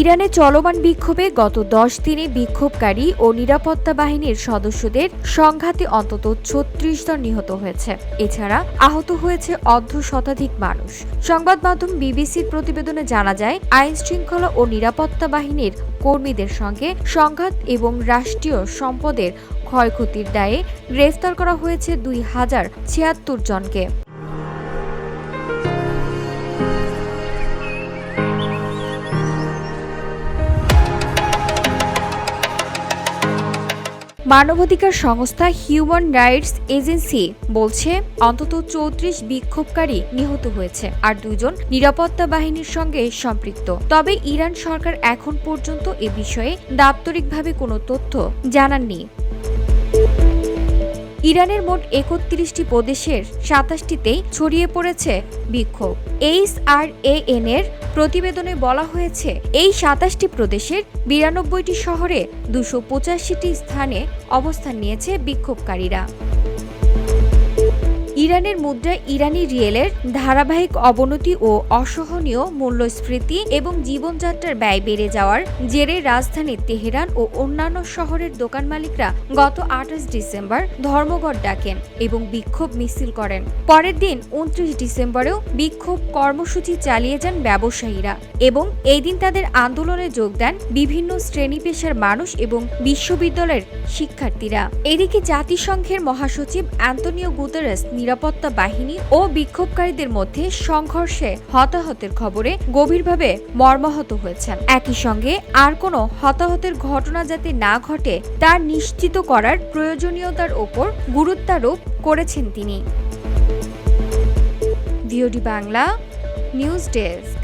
ইরানে চলমান বিক্ষোভে গত দশ দিনে বিক্ষোভকারী ও নিরাপত্তা বাহিনীর সদস্যদের সংঘাতে অন্তত ছত্রিশ জন নিহত হয়েছে। এছাড়া আহত হয়েছে অর্ধ শতাধিক মানুষ। সংবাদ মাধ্যম বিবিসির প্রতিবেদনে জানা যায়, আইন শৃঙ্খলা ও নিরাপত্তা বাহিনীর কর্মীদের সঙ্গে সংঘাত এবং রাষ্ট্রীয় সম্পদের ক্ষয়ক্ষতির দায়ে গ্রেফতার করা হয়েছে দুই হাজার ছিয়াত্তর জনকে। মানবাধিকার সংস্থা হিউম্যান রাইটস এজেন্সি বলছে, অন্তত চৌত্রিশ বিক্ষোভকারী নিহত হয়েছে আর দুজন নিরাপত্তা বাহিনীর সঙ্গে সম্পৃক্ত। তবে ইরান সরকার এখন পর্যন্ত এ বিষয়ে দাপ্তরিকভাবে কোনো তথ্য জানাননি। ইরানের মোট একত্রিশটি প্রদেশের সাতাশটিতেই ছড়িয়ে পড়েছে বিক্ষোভ। এইচ আর এ এন এর প্রতিবেদনে বলা হয়েছে, এই সাতাশটি প্রদেশের বিরানব্বইটি শহরে দুশো পঁচাশিটি স্থানে অবস্থান নিয়েছে বিক্ষোভকারীরা। ইরানের মুদ্রায় ইরানি রিয়েলের ধারাবাহিক অবনতি ও অসহনীয় মূল্যস্ফীতি এবং জীবনযাত্রার ব্যয় বেড়ে যাওয়ার জেরে রাজধানী তেহরান ও অন্যান্য শহরের দোকান মালিকরা গত আঠাশ ডিসেম্বর ধর্মঘট ডাকেন এবং বিক্ষোভ মিছিল করেন। পরের দিন উনত্রিশ ডিসেম্বরেও বিক্ষোভ কর্মসূচি চালিয়ে যান ব্যবসায়ীরা এবং এই দিন তাদের আন্দোলনে যোগ দেন বিভিন্ন শ্রেণি পেশার মানুষ এবং বিশ্ববিদ্যালয়ের শিক্ষার্থীরা। এদিকে জাতিসংঘের মহাসচিব অ্যান্তনিও গুতেরেস নিরাপত্তা বাহিনী ও বিক্ষোভকারীদের মধ্যে সংঘর্ষে হতাহতের খবরে গভীরভাবে মর্মাহত হয়েছেন। একই সঙ্গে আর কোনো হতাহতের ঘটনা যাতে না ঘটে, তা নিশ্চিত করার প্রয়োজনীয়তার ওপর গুরুত্বারোপ করেছেন তিনি। VOD Bangla, news desk.